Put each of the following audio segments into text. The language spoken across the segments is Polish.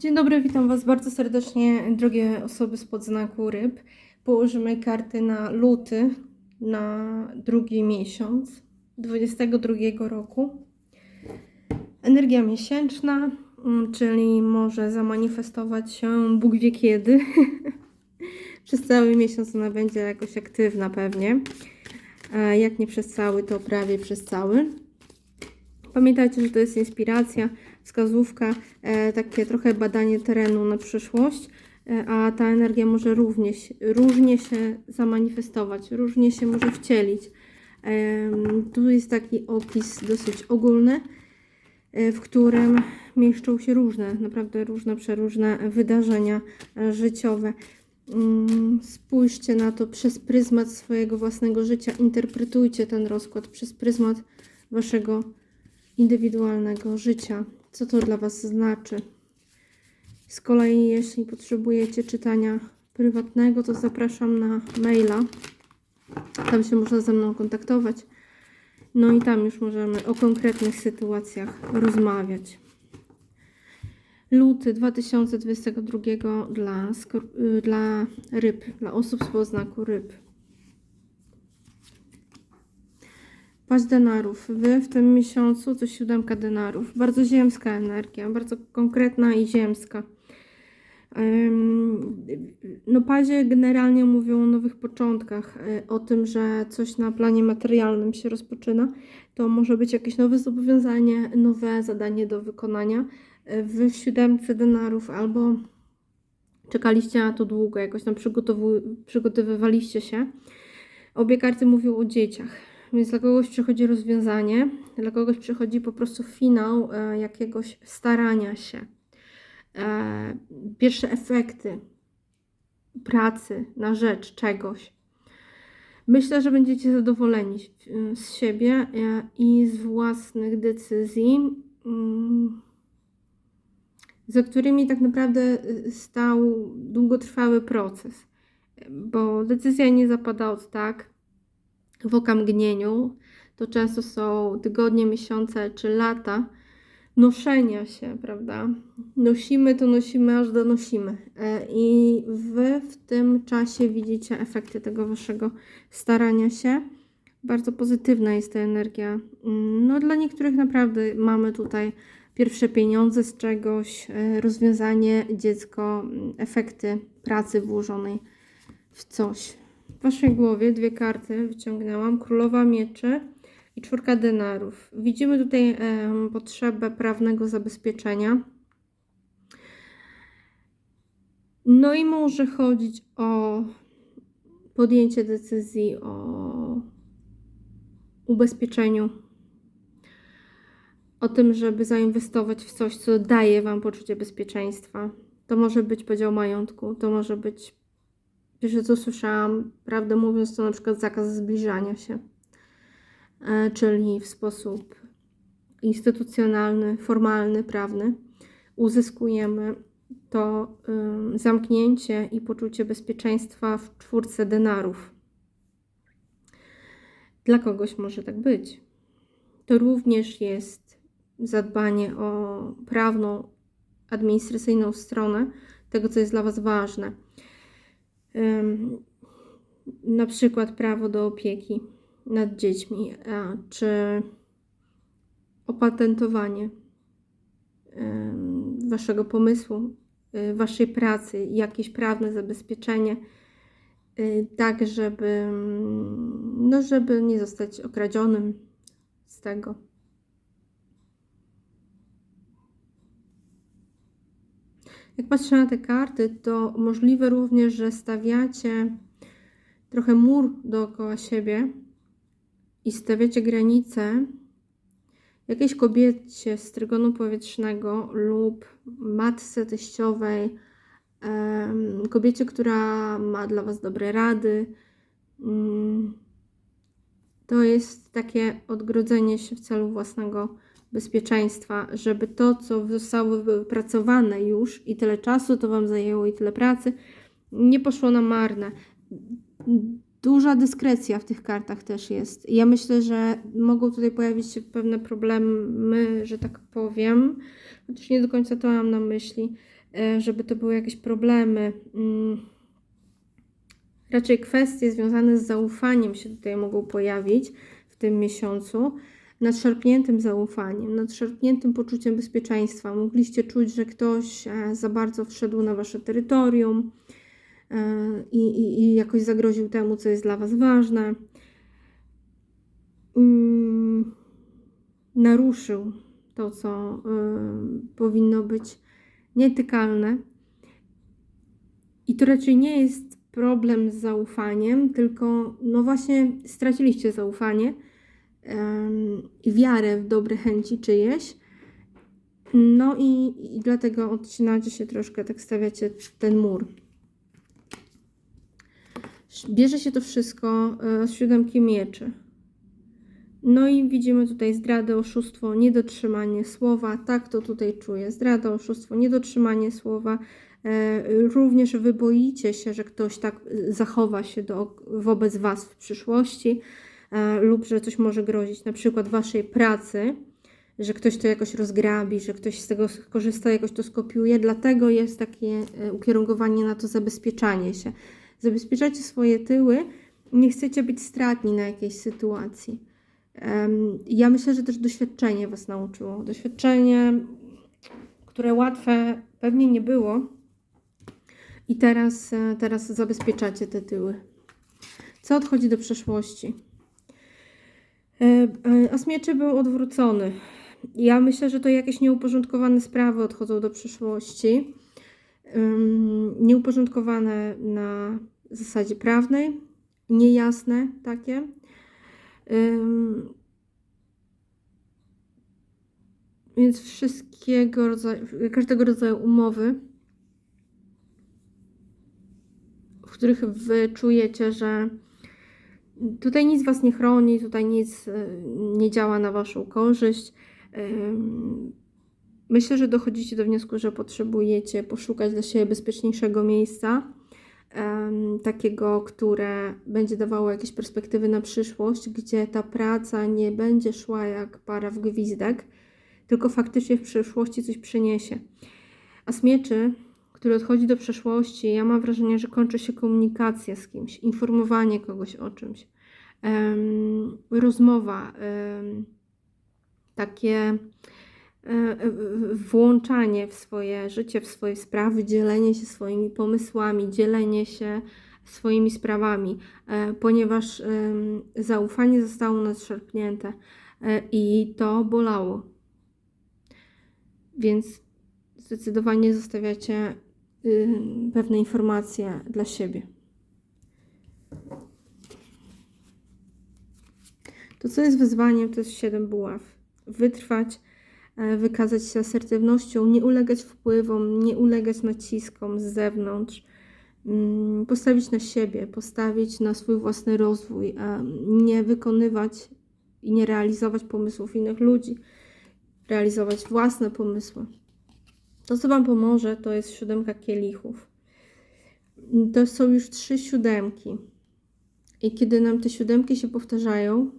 Dzień dobry, witam Was bardzo serdecznie, drogie osoby spod znaku ryb. Położymy karty na luty, na drugi miesiąc 22 roku. Energia miesięczna, mm, czyli może zamanifestować się Bóg wie kiedy. przez cały miesiąc ona będzie jakoś aktywna pewnie. Jak nie przez cały, to prawie przez cały. Pamiętajcie, że to jest inspiracja, wskazówka, e, takie trochę badanie terenu na przyszłość, e, a ta energia może również, różnie się zamanifestować, różnie się może wcielić. Tu jest taki opis dosyć ogólny, e, w którym mieszczą się różne, naprawdę różne, przeróżne wydarzenia życiowe. Mm, Spójrzcie na to przez pryzmat swojego własnego życia, interpretujcie ten rozkład przez pryzmat waszego indywidualnego życia. Co to dla Was znaczy? Z kolei, jeśli potrzebujecie czytania prywatnego, to zapraszam na maila. Tam się można ze mną kontaktować. No i tam już możemy o konkretnych sytuacjach rozmawiać. Luty 2022 dla, y, dla ryb, dla osób z poznaku ryb. Paść denarów. Wy w tym miesiącu to siódemka denarów. Bardzo ziemska energia, bardzo konkretna i ziemska. No, pazie generalnie mówią o nowych początkach, y, o tym, że coś na planie materialnym się rozpoczyna. To może być jakieś nowe zobowiązanie, nowe zadanie do wykonania. Y, Wy w siódemce denarów albo czekaliście na to długo, jakoś tam przygotowywaliście się. Obie karty mówią o dzieciach. Więc dla kogoś przychodzi rozwiązanie, dla kogoś przychodzi po prostu finał e, jakiegoś starania się. E, pierwsze efekty pracy na rzecz czegoś. Myślę, że będziecie zadowoleni z siebie e, i z własnych decyzji, mm, za którymi tak naprawdę stał długotrwały proces. Bo decyzja nie zapada od tak, w okamgnieniu. To często są tygodnie, miesiące czy lata noszenia się, prawda? Nosimy to nosimy, aż donosimy. E, I wy w tym czasie widzicie efekty tego waszego starania się. Bardzo pozytywna jest ta energia. No, dla niektórych naprawdę mamy tutaj pierwsze pieniądze z czegoś, e, rozwiązanie, dziecko, efekty pracy włożonej w coś. W waszej głowie dwie karty wyciągnęłam. Królowa mieczy i czwórka denarów. Widzimy tutaj potrzebę prawnego zabezpieczenia. No i może chodzić o podjęcie decyzji o ubezpieczeniu. O tym, żeby zainwestować w coś, co daje Wam poczucie bezpieczeństwa. To może być podział majątku, to może być Pierwsze co słyszałam, prawdę mówiąc, to na przykład zakaz zbliżania się, e, czyli w sposób instytucjonalny, formalny, prawny uzyskujemy to zamknięcie i poczucie bezpieczeństwa w czwórce denarów. Dla kogoś może tak być. To również jest zadbanie o prawną, administracyjną stronę tego, co jest dla Was ważne na przykład prawo do opieki nad dziećmi, czy opatentowanie waszego pomysłu, y, waszej pracy, jakieś prawne zabezpieczenie, y, tak żeby, no, żeby nie zostać okradzionym z tego. Jak patrzę na te karty, to możliwe również, że stawiacie trochę mur dookoła siebie i stawiacie granice jakiejś kobiecie z trygonu powietrznego lub matce teściowej, kobiecie, która ma dla Was dobre rady. Mm, To jest takie odgrodzenie się w celu własnego bezpieczeństwa, żeby to, co zostało wypracowane już i tyle czasu to Wam zajęło i tyle pracy, nie poszło na marne. Duża dyskrecja w tych kartach też jest. Ja myślę, że mogą tutaj pojawić się pewne problemy, że tak powiem, chociaż nie do końca to mam na myśli, e, żeby to były jakieś problemy. Mm. Raczej kwestie związane z zaufaniem się tutaj mogą pojawić w tym miesiącu. Nadszarpniętym zaufaniem, nadszarpniętym poczuciem bezpieczeństwa. Mogliście czuć, że ktoś e, za bardzo wszedł na wasze terytorium e, i, i, i jakoś zagroził temu, co jest dla was ważne. Mm, naruszył to, co y, powinno być nietykalne. I to raczej nie jest problem z zaufaniem, tylko no właśnie straciliście zaufanie wiarę w dobre chęci czyjeś. No i, i dlatego odcinacie się troszkę, tak stawiacie ten mur. Bierze się to wszystko e, z siódemki mieczy. No i widzimy tutaj zdradę, oszustwo, niedotrzymanie słowa. Tak to tutaj czuję. Zdrada, oszustwo, niedotrzymanie słowa. E, również wy boicie się, że ktoś tak zachowa się do, wobec Was w przyszłości e, lub że coś może grozić, na przykład Waszej pracy, że ktoś to jakoś rozgrabi, że ktoś z tego skorzysta, jakoś to skopiuje. Dlatego jest takie e, ukierunkowanie na to zabezpieczanie się. Zabezpieczacie swoje tyły, nie chcecie być stratni na jakiejś sytuacji. Ja myślę, że też doświadczenie Was nauczyło. Doświadczenie, które łatwe pewnie nie było. I teraz, e, teraz zabezpieczacie te tyły. Co odchodzi do przeszłości? E, e, As mieczy był odwrócony. Ja myślę, że to jakieś nieuporządkowane sprawy odchodzą do przyszłości. Nieuporządkowane na zasadzie prawnej, niejasne takie. Więc wszystkiego rodzaju, każdego rodzaju umowy, w których wy czujecie, że tutaj nic was nie chroni, tutaj nic e, nie działa na waszą korzyść. Myślę, że dochodzicie do wniosku, że potrzebujecie poszukać dla siebie bezpieczniejszego miejsca takiego, które będzie dawało jakieś perspektywy na przyszłość, gdzie ta praca nie będzie szła jak para w gwizdek, tylko faktycznie w przyszłości coś przyniesie. A z mieczy, który odchodzi do przeszłości, ja mam wrażenie, że kończy się komunikacja z kimś, informowanie kogoś o czymś, um, rozmowa, um, takie e, włączanie w swoje życie, w swoje sprawy, dzielenie się swoimi pomysłami, dzielenie się swoimi sprawami, e, ponieważ zaufanie zostało nadszarpnięte i to bolało. Więc zdecydowanie zostawiacie pewne informacje dla siebie. To, co jest wyzwaniem, to jest 7 buław. Wytrwać E, wykazać się asertywnością, nie ulegać wpływom, nie ulegać naciskom z zewnątrz, mm, postawić na siebie, postawić na swój własny rozwój, nie wykonywać i nie realizować pomysłów innych ludzi, realizować własne pomysły. To, co Wam pomoże, to jest siódemka kielichów. To są już trzy siódemki. I kiedy nam te siódemki się powtarzają,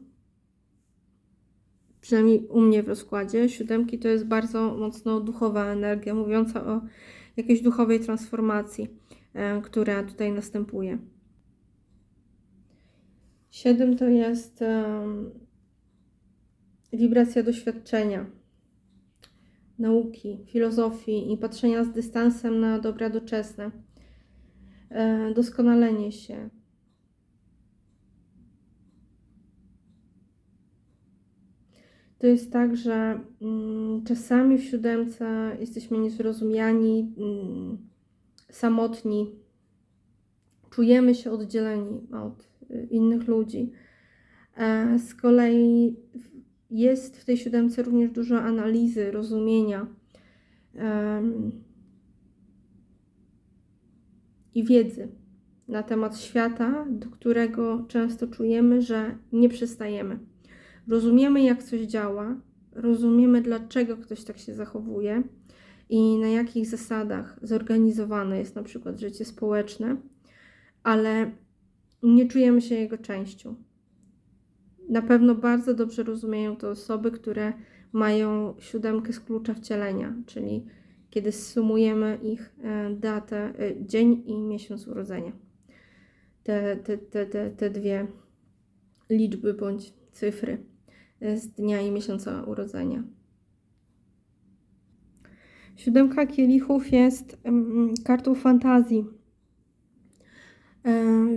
przynajmniej u mnie w rozkładzie, siódemki to jest bardzo mocno duchowa energia, mówiąca o jakiejś duchowej transformacji, e, która tutaj następuje. Siedem to jest wibracja doświadczenia, nauki, filozofii i patrzenia z dystansem na dobra doczesne, e, doskonalenie się, to jest tak, że mm, czasami w siódemce jesteśmy niezrozumiani, mm, samotni, czujemy się oddzieleni od y, innych ludzi. E, z kolei jest w tej siódemce również dużo analizy, rozumienia i wiedzy na temat świata, do którego często czujemy, że nie przystajemy. Rozumiemy, jak coś działa, rozumiemy, dlaczego ktoś tak się zachowuje i na jakich zasadach zorganizowane jest na przykład życie społeczne, ale nie czujemy się jego częścią. Na pewno bardzo dobrze rozumieją to osoby, które mają siódemkę z klucza wcielenia, czyli kiedy sumujemy ich e, datę, e, dzień i miesiąc urodzenia. Te, te, te, te, te dwie liczby bądź cyfry e, z dnia i miesiąca urodzenia. Siódemka kielichów jest mm, kartą fantazji.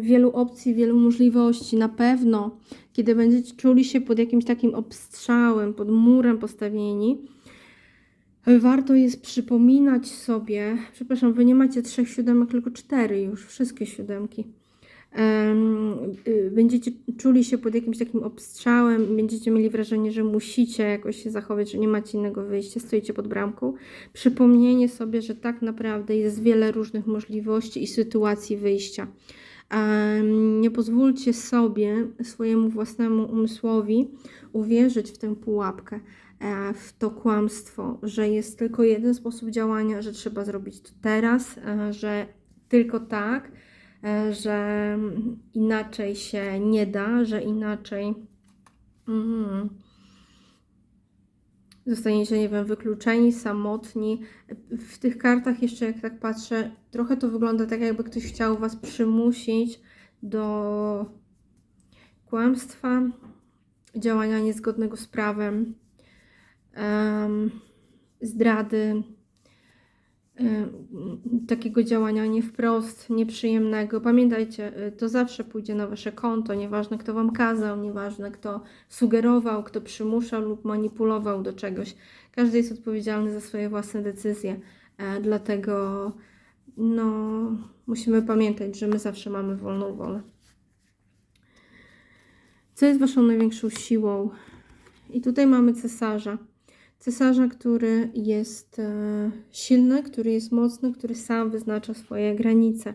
Wielu opcji, wielu możliwości. Na pewno, kiedy będziecie czuli się pod jakimś takim obstrzałem, pod murem postawieni, warto jest przypominać sobie, przepraszam, wy nie macie trzech siódemek, tylko cztery już, wszystkie siódemki. Y, Będziecie czuli się pod jakimś takim obstrzałem, będziecie mieli wrażenie, że musicie jakoś się zachować, że nie macie innego wyjścia, stoicie pod bramką. Przypomnienie sobie, że tak naprawdę jest wiele różnych możliwości i sytuacji wyjścia. Nie pozwólcie sobie, swojemu własnemu umysłowi uwierzyć w tę pułapkę, e, w to kłamstwo, że jest tylko jeden sposób działania, że trzeba zrobić to teraz, e, że tylko tak, że inaczej się nie da, że inaczej mm, zostaniecie, nie wiem, wykluczeni, samotni. W tych kartach jeszcze, jak tak patrzę, trochę to wygląda tak, jakby ktoś chciał Was przymusić do kłamstwa, działania niezgodnego z prawem, em, zdrady, takiego działania nie wprost, nieprzyjemnego. Pamiętajcie, y, to zawsze pójdzie na wasze konto, nieważne kto wam kazał, nieważne kto sugerował, kto przymuszał lub manipulował do czegoś. Każdy jest odpowiedzialny za swoje własne decyzje, e, dlatego no, musimy pamiętać, że my zawsze mamy wolną wolę. Co jest waszą największą siłą? I tutaj mamy cesarza. Cesarza, który jest e, silny, który jest mocny, który sam wyznacza swoje granice.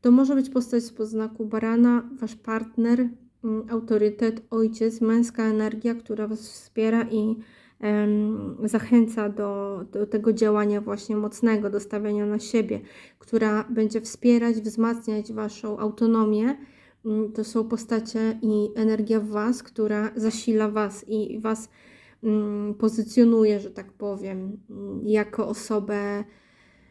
To może być postać z poznaku barana, wasz partner, mm, autorytet, ojciec, męska energia, która was wspiera i zachęca do, do tego działania właśnie mocnego, do stawiania na siebie, która będzie wspierać, wzmacniać waszą autonomię. Mm, To są postacie i energia w was, która zasila was i was pozycjonuje, że tak powiem, mm, jako osobę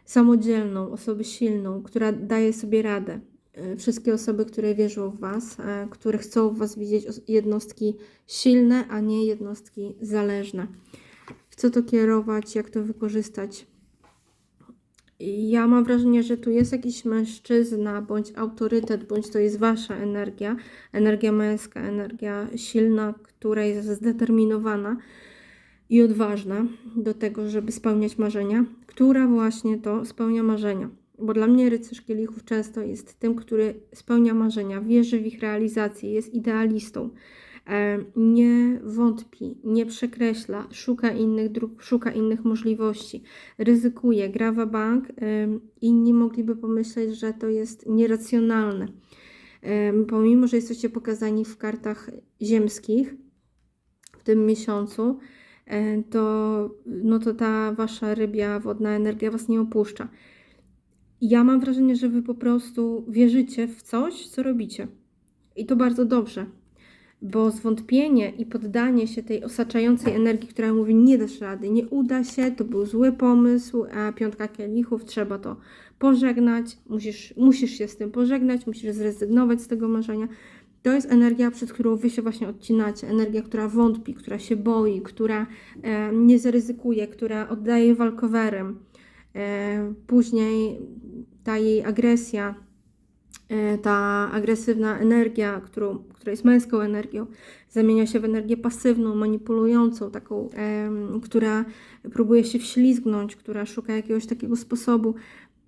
samodzielną, osobę silną, która daje sobie radę. E, Wszystkie osoby, które wierzą w Was, e, które chcą w Was widzieć os- jednostki silne, a nie jednostki zależne. W co to kierować, jak to wykorzystać? Ja mam wrażenie, że tu jest jakiś mężczyzna, bądź autorytet, bądź to jest Wasza energia, energia męska, energia silna, która jest zdeterminowana i odważna do tego, żeby spełniać marzenia, która właśnie to spełnia marzenia. Bo dla mnie rycerz kielichów często jest tym, który spełnia marzenia, wierzy w ich realizację, jest idealistą, nie wątpi, nie przekreśla, szuka innych dróg, szuka innych możliwości, ryzykuje, gra w bank. Inni mogliby pomyśleć, że to jest nieracjonalne. Em, Pomimo, że jesteście pokazani w kartach ziemskich w tym miesiącu, e, to, no to ta wasza rybia, wodna energia was nie opuszcza. Ja mam wrażenie, że wy po prostu wierzycie w coś, co robicie. I to bardzo dobrze, bo zwątpienie i poddanie się tej osaczającej energii, która mówi nie dasz rady, nie uda się, to był zły pomysł, a piątka kielichów, trzeba to pożegnać, musisz, musisz się z tym pożegnać, musisz zrezygnować z tego marzenia. To jest energia, przed którą wy się właśnie odcinacie. Energia, która wątpi, która się boi, która e, nie zaryzykuje, która oddaje walkowerem. E, później ta jej agresja, e, ta agresywna energia, którą, która jest męską energią, zamienia się w energię pasywną, manipulującą, taką, która próbuje się wślizgnąć, która szuka jakiegoś takiego sposobu.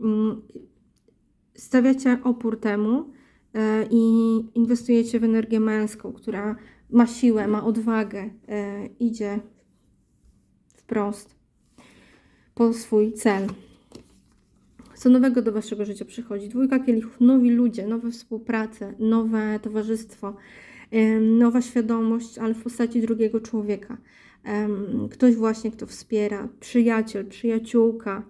Mm, Stawiacie opór temu e, i inwestujecie w energię męską, która ma siłę, ma odwagę, e, idzie wprost po swój cel. Co nowego do waszego życia przychodzi? Dwójka kielichów, nowi ludzie, nowe współprace, nowe towarzystwo, nowa świadomość, ale w postaci drugiego człowieka. Ktoś właśnie, kto wspiera, przyjaciel, przyjaciółka,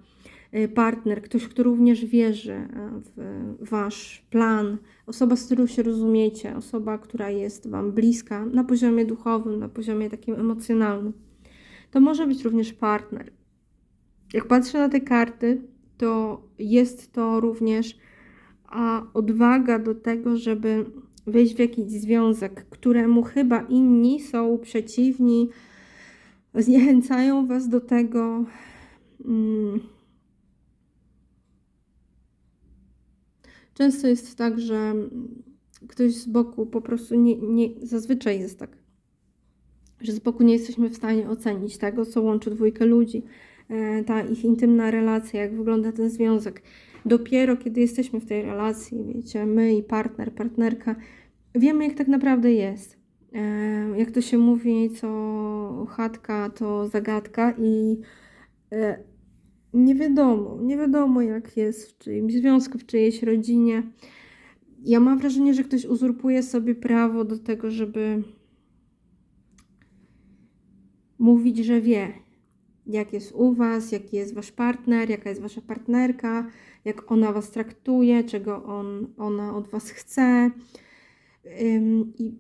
y, partner, ktoś, kto również wierzy e, w Wasz plan, osoba, z którą się rozumiecie, osoba, która jest Wam bliska na poziomie duchowym, na poziomie takim emocjonalnym. To może być również partner. Jak patrzę na te karty, to jest to również a odwaga do tego, żeby wejść w jakiś związek, któremu chyba inni są przeciwni, zniechęcają Was do tego. Mm. Często jest tak, że ktoś z boku po prostu nie, nie, zazwyczaj jest tak, że z boku nie jesteśmy w stanie ocenić tego, co łączy dwójkę ludzi, ta ich intymna relacja, jak wygląda ten związek. Dopiero kiedy jesteśmy w tej relacji, wiecie, my i partner, partnerka, wiemy, jak tak naprawdę jest. E, Jak to się mówi, co chatka, to zagadka i e, nie wiadomo, nie wiadomo jak jest w czyimś związku, w czyjejś rodzinie. Ja mam wrażenie, że ktoś uzurpuje sobie prawo do tego, żeby mówić, że wie, jak jest u Was, jaki jest Wasz partner, jaka jest Wasza partnerka, jak ona Was traktuje, czego on, ona od Was chce. Ym, I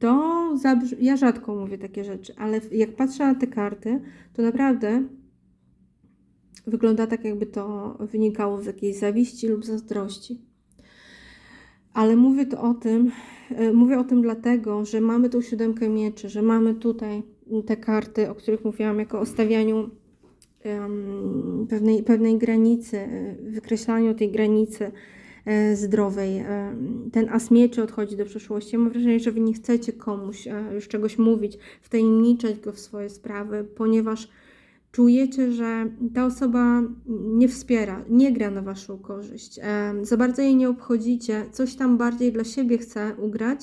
to zabrzmi, ja rzadko mówię takie rzeczy, ale jak patrzę na te karty, to naprawdę wygląda tak, jakby to wynikało z jakiejś zawiści lub zazdrości. Ale mówię to o tym, e, mówię o tym dlatego, że mamy tą siódemkę mieczy, że mamy tutaj te karty, o których mówiłam, jako o stawianiu pewnej, pewnej granicy, e, wykreślaniu tej granicy e, zdrowej. E, Ten as mieczy odchodzi do przeszłości. Mam wrażenie, że wy nie chcecie komuś już czegoś mówić, wtajemniczać go w swoje sprawy, ponieważ czujecie, że ta osoba nie wspiera, nie gra na waszą korzyść. Za bardzo jej nie obchodzicie, coś tam bardziej dla siebie chce ugrać,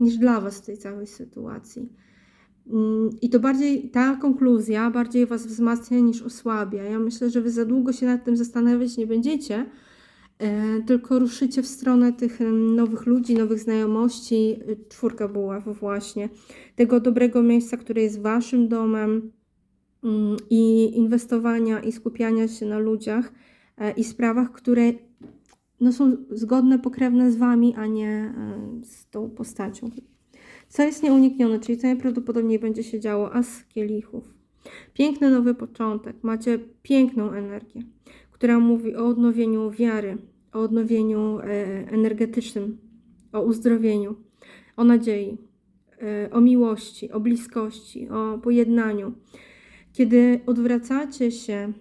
niż dla was w tej całej sytuacji. Mm, I to bardziej, ta konkluzja bardziej was wzmacnia niż osłabia. Ja myślę, że wy za długo się nad tym zastanawiać nie będziecie, e, tylko ruszycie w stronę tych nowych ludzi, nowych znajomości, y, czwórka buław właśnie, tego dobrego miejsca, które jest waszym domem mm, i inwestowania i skupiania się na ludziach e, i sprawach, które no, są zgodne, pokrewne z wami, a nie e, z tą postacią. Co jest nieuniknione, czyli co najprawdopodobniej będzie się działo, as kielichów. Piękny nowy początek, macie piękną energię, która mówi o odnowieniu wiary, o odnowieniu e, energetycznym, o uzdrowieniu, o nadziei, e, o miłości, o bliskości, o pojednaniu. Kiedy odwracacie się e,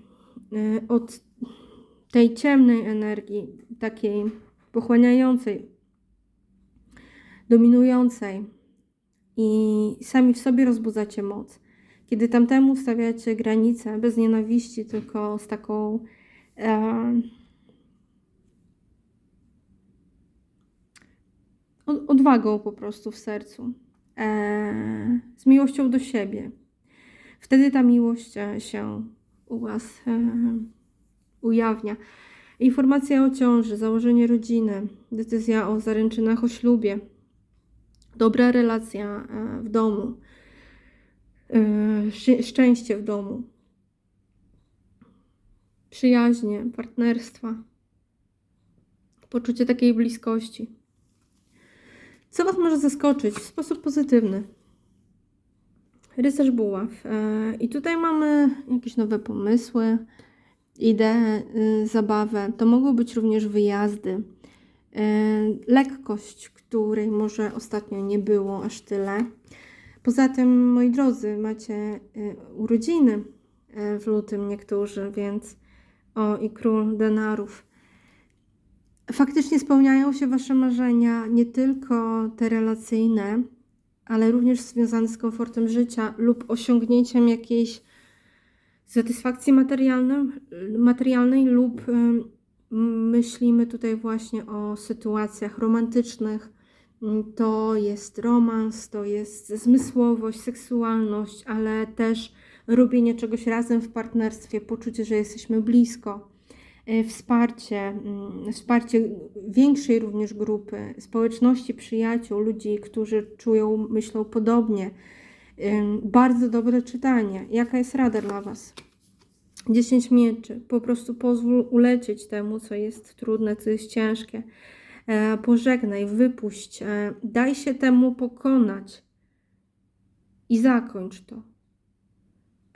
od tej ciemnej energii, takiej pochłaniającej, dominującej i sami w sobie rozbudzacie moc. Kiedy tamtemu stawiacie granice bez nienawiści, tylko z taką e, od- odwagą po prostu w sercu, e, z miłością do siebie. Wtedy ta miłość e, się u Was e, ujawnia. Informacja o ciąży, założenie rodziny, decyzja o zaręczynach, o ślubie, dobra relacja e, w domu, e, szczę- szczęście w domu, przyjaźnie, partnerstwa, poczucie takiej bliskości. Co Was może zaskoczyć w sposób pozytywny? Rycerz buław. E, I tutaj mamy jakieś nowe pomysły, idee, y, zabawę. To mogą być również wyjazdy. E, Lekkość, której może ostatnio nie było aż tyle. Poza tym, moi drodzy, macie y, urodziny e, w lutym niektórzy, więc o i król denarów. Faktycznie spełniają się Wasze marzenia, nie tylko te relacyjne, ale również związane z komfortem życia lub osiągnięciem jakiejś satysfakcji materialnej, lub myślimy tutaj właśnie o sytuacjach romantycznych. Ym, To jest romans, to jest zmysłowość, seksualność, ale też robienie czegoś razem w partnerstwie, poczucie, że jesteśmy blisko e, wsparcie, mm, wsparcie większej również grupy, społeczności przyjaciół, ludzi, którzy czują, myślą podobnie. Bardzo dobre czytanie. Jaka jest rada dla Was? 10 mieczy. Po prostu pozwól ulecieć temu, co jest trudne, co jest ciężkie. E, pożegnaj, wypuść, e, daj się temu pokonać i zakończ to.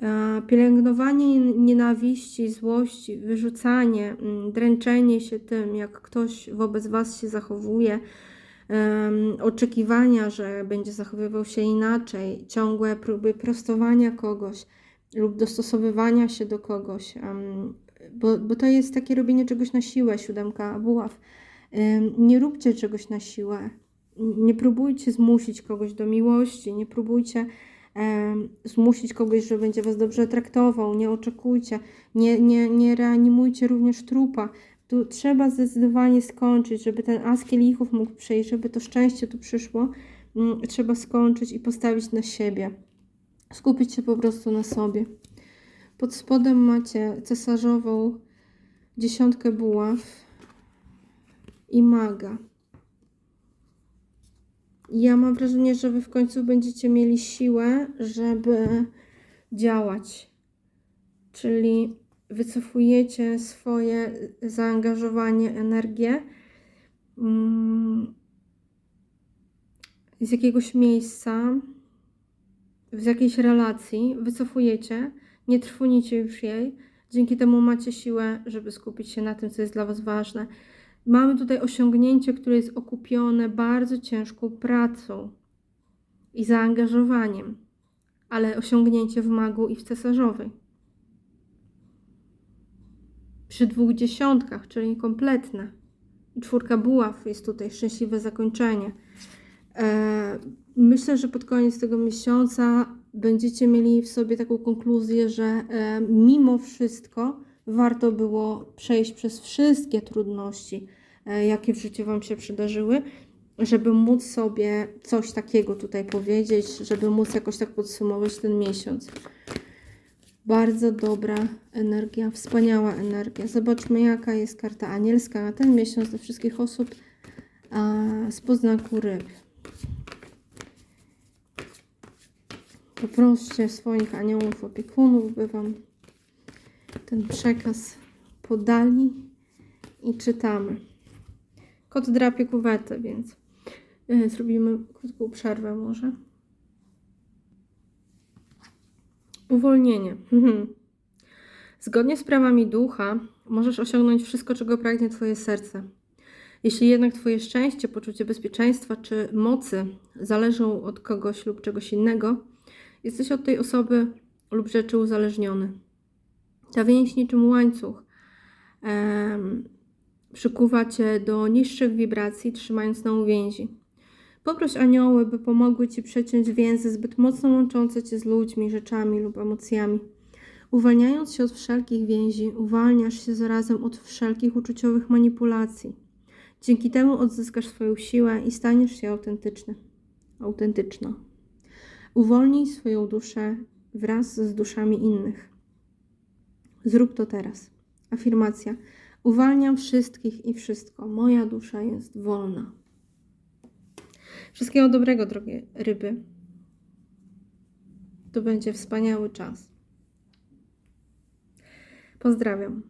E, pielęgnowanie nienawiści, złości, wyrzucanie, mm, dręczenie się tym, jak ktoś wobec Was się zachowuje, oczekiwania, że będzie zachowywał się inaczej, ciągłe próby prostowania kogoś lub dostosowywania się do kogoś, bo, bo to jest takie robienie czegoś na siłę, siódemka buław. Nie róbcie czegoś na siłę. Nie próbujcie zmusić kogoś do miłości, nie próbujcie zmusić kogoś, że będzie was dobrze traktował, nie oczekujcie, nie, nie, nie reanimujcie również trupa. Tu trzeba zdecydowanie skończyć, żeby ten as kielichów mógł przyjść, żeby to szczęście tu przyszło. mm, Trzeba skończyć i postawić na siebie. Skupić się po prostu na sobie. Pod spodem macie cesarzową dziesiątkę buław i maga. Ja mam wrażenie, że wy w końcu będziecie mieli siłę, żeby działać. Czyli wycofujecie swoje zaangażowanie, energię mm, z jakiegoś miejsca, z jakiejś relacji, wycofujecie, nie trwonicie już jej. Dzięki temu macie siłę, żeby skupić się na tym, co jest dla Was ważne. Mamy tutaj osiągnięcie, które jest okupione bardzo ciężką pracą i zaangażowaniem, ale osiągnięcie w magu i w cesarzowej. Przy dwóch dziesiątkach, czyli kompletne. Czwórka buław jest tutaj szczęśliwe zakończenie. E, Myślę, że pod koniec tego miesiąca będziecie mieli w sobie taką konkluzję, że e, mimo wszystko warto było przejść przez wszystkie trudności, e, jakie w życiu Wam się przydarzyły, żeby móc sobie coś takiego tutaj powiedzieć, żeby móc jakoś tak podsumować ten miesiąc. Bardzo dobra energia, wspaniała energia. Zobaczmy, jaka jest karta anielska na ten miesiąc dla wszystkich osób z poznaku ryb. Poproście swoich aniołów, opiekunów, by Wam ten przekaz podali i czytamy. Kot drapie kuwetę, więc y, zrobimy krótką przerwę może. Uwolnienie. Mhm. Zgodnie z prawami ducha możesz osiągnąć wszystko, czego pragnie Twoje serce. Jeśli jednak Twoje szczęście, poczucie bezpieczeństwa czy mocy zależą od kogoś lub czegoś innego, jesteś od tej osoby lub rzeczy uzależniony. Ta więź niczym łańcuch em, przykuwa Cię do niższych wibracji, trzymając na uwięzi. Poproś anioły, by pomogły Ci przeciąć więzy zbyt mocno łączące Cię z ludźmi, rzeczami lub emocjami. Uwalniając się od wszelkich więzi, uwalniasz się zarazem od wszelkich uczuciowych manipulacji. Dzięki temu odzyskasz swoją siłę i staniesz się autentyczny. Autentyczna. Uwolnij swoją duszę wraz z duszami innych. Zrób to teraz. Afirmacja. Uwalniam wszystkich i wszystko. Moja dusza jest wolna. Wszystkiego dobrego, drogie ryby. To będzie wspaniały czas. Pozdrawiam.